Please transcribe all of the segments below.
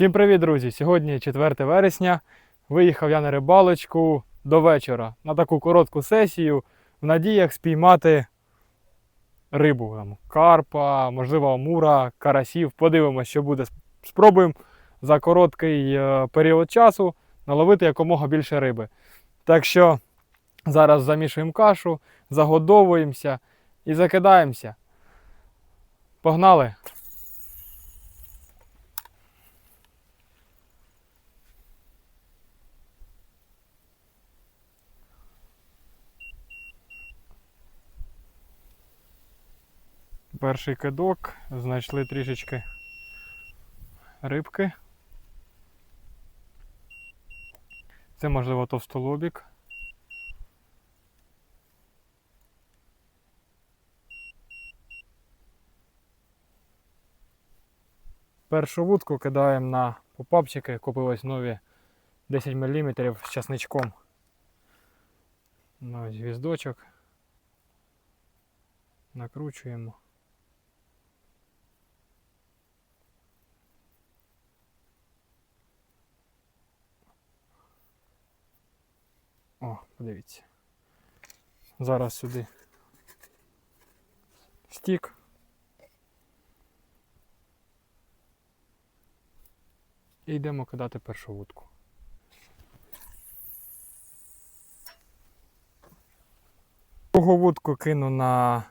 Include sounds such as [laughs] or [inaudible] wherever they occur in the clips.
Всім привіт, друзі! Сьогодні 4 вересня. Виїхав я на рибалочку до вечора на таку коротку сесію в надіях спіймати рибу. Там, карпа, можливо, амура, карасів. Подивимось, що буде. Спробуємо за короткий е, період часу наловити якомога більше риби. Так що зараз замішуємо кашу, загодовуємося і закидаємося. Погнали! Перший кидок, знайшли трішечки рибки. Це можливо товстолобік. Першу вудку кидаємо на попапчики, купилось нові 10 мм з часничком. Ну, ось гвіздочок. Накручуємо. О, подивіться. Зараз сюди стік. І йдемо кидати першу вудку. Другу вудку кину на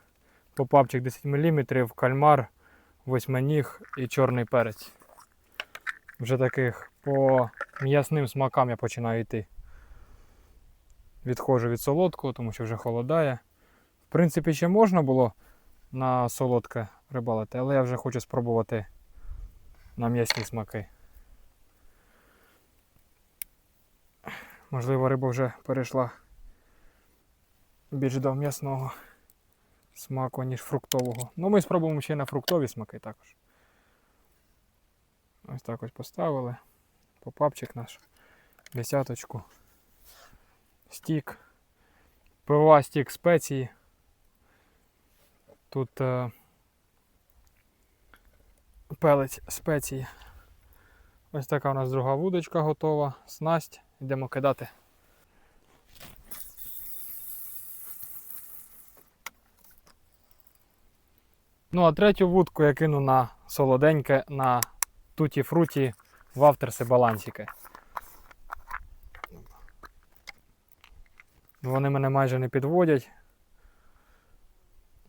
попапчик 10 мм, кальмар, восьминіг і чорний перець. Вже таких по м'ясним смакам я починаю йти. Відходжу від солодкого, тому що вже холодає. В принципі, ще можна було на солодке рибалити, але я вже хочу спробувати на м'ясні смаки. Можливо, риба вже перейшла більш до м'ясного смаку, ніж фруктового. Ну, ми спробуємо ще й на фруктові смаки також. Ось так ось поставили. Попапчик наш. Десяточку. Стік. ПВА стік спеції. Тут е, пелець спеції. Ось така у нас друга вудочка готова. Снасть. Йдемо кидати. Ну, а третю вудку я кину на солоденьке на туті фруті вафтерси балансіки. Вони мене майже не підводять.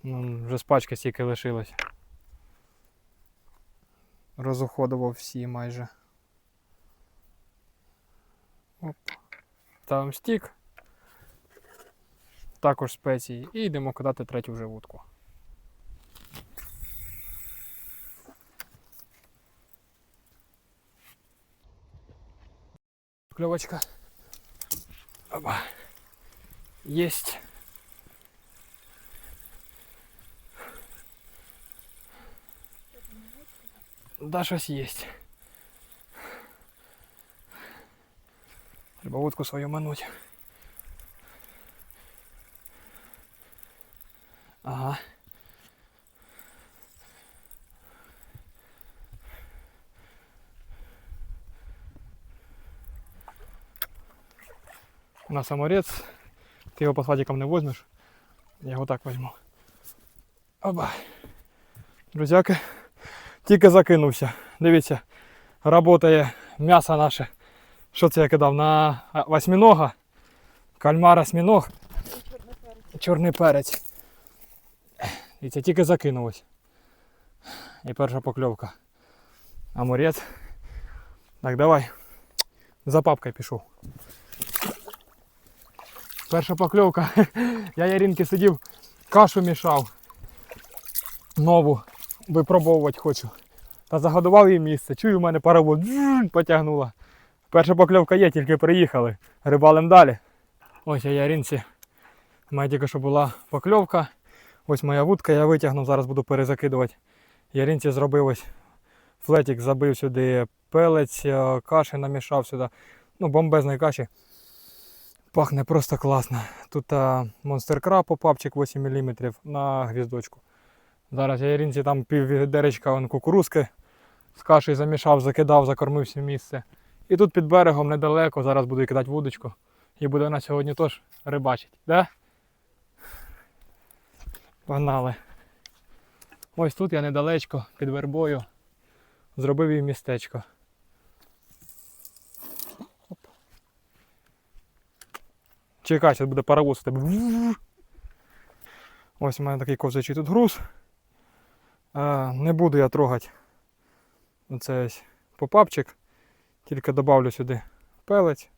Ну, вже з пачки стільки лишилось. Розуходував всі майже. Оп. Ставимо стік. Також спеції. І йдемо кидати третю вже вудку. Кльовочка. Опа. Есть. Да, щось есть. Треба вудку свою мануть. Ага. У нас саморез. Ты его посадиком не возьмешь. Я його так возьму. Оба. Друзяки, тільки закинувся. Дивіться, работає м'ясо наше. Що це я кидав? На восьминога, кальмар осьминог, чорний перець. Дивіться, тільки закинулось. І перша покльовка. Амурець. Так, давай. За папкою пішов. Перша покльовка. [laughs] Я Яринки сидів, кашу мішав. Нову випробовувати хочу. Та загодував її місце. Чую, у мене паровоз потягнула. Перша покльовка є, тільки приїхали. Рибалим далі. Ось я Яринці. У мене тільки що була покльовка. Ось моя вудка, я витягнув, зараз буду перезакидувати. Яринці зробив ось флетик, забив сюди пелець, е, каші намішав сюди. Ну, бомбезної каші. Пахне просто класно. Тут Monster Crab попапчик 8 мм на гвіздочку. Зараз я Яринці там пів відеречка кукурузки з кашею замішав, закидав, закормив всі місце. І тут під берегом недалеко, зараз буду кидати вудочку. І буде на сьогодні теж рибачить. Да? Погнали. Ось тут я недалечко під вербою зробив їй містечко. Чекай, зараз буде паровоз у тебе. Ось у мене такий ковзачий тут груз. Не буду я трогати ось попапчик. Тільки добавлю сюди пелець.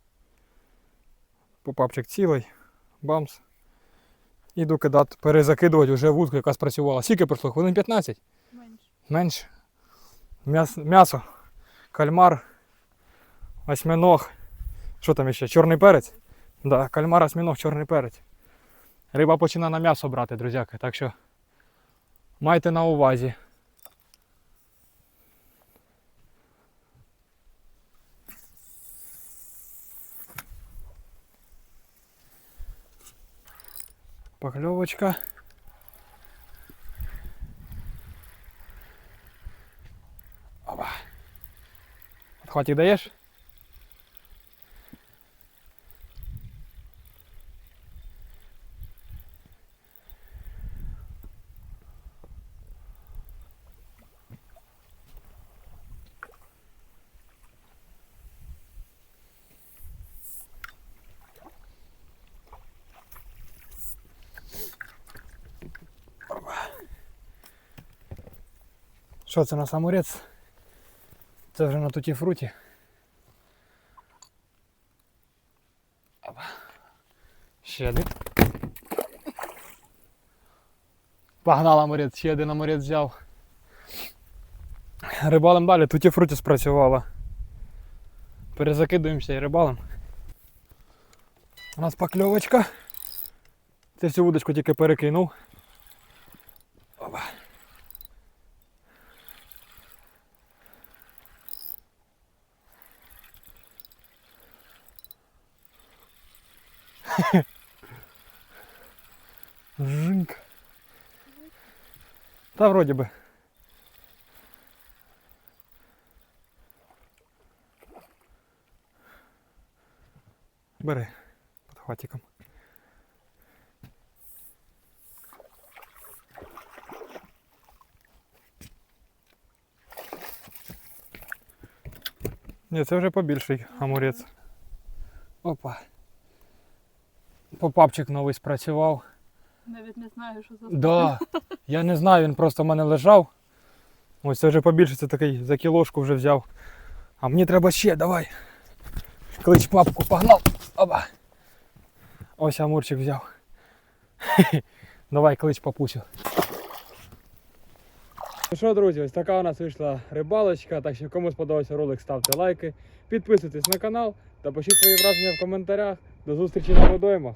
Попапчик цілий, бамс. Іду кидати, перезакидувати вже вудку, яка спрацювала. Скільки пройшло? Хвилин 15? Менше. Менше. М'ясо, м'ясо, кальмар, осьминог. Що там ще? Чорний перець? Да, кальмар, осьминог, чорний перець. Риба починає на м'ясо брати, друзяки, так що майте на увазі. Покльовочка. Опа. Хватик даєш? Що це на саморець? Це вже на туті фруті. Ще один. Погнала морець, ще один аморець взяв. Рибалим далі, туті фруті спрацювала. Перезакидуємося і рибалим. У нас покльовочка. Це всю вудочку тільки перекинув. Опа. Жинк. Та вроді би. Бери під хватиком. Ні, це вже побільший амурець. Опа. Попапчик новий спрацював. Навіть не знаю, що за Да. Я не знаю, він просто в мене лежав. Ось це вже побільше, це такий за кілошку вже взяв. А мені треба ще, давай. Клич папку, погнав. Оба. Ось амурчик взяв. [laughs] Давай, клич папусю. Ну що, друзі, ось така у нас вийшла рибалочка. Так що кому сподобався ролик, ставте лайки, підписуйтесь на канал та пишіть свої враження в коментарях. До зустрічі на водоймах.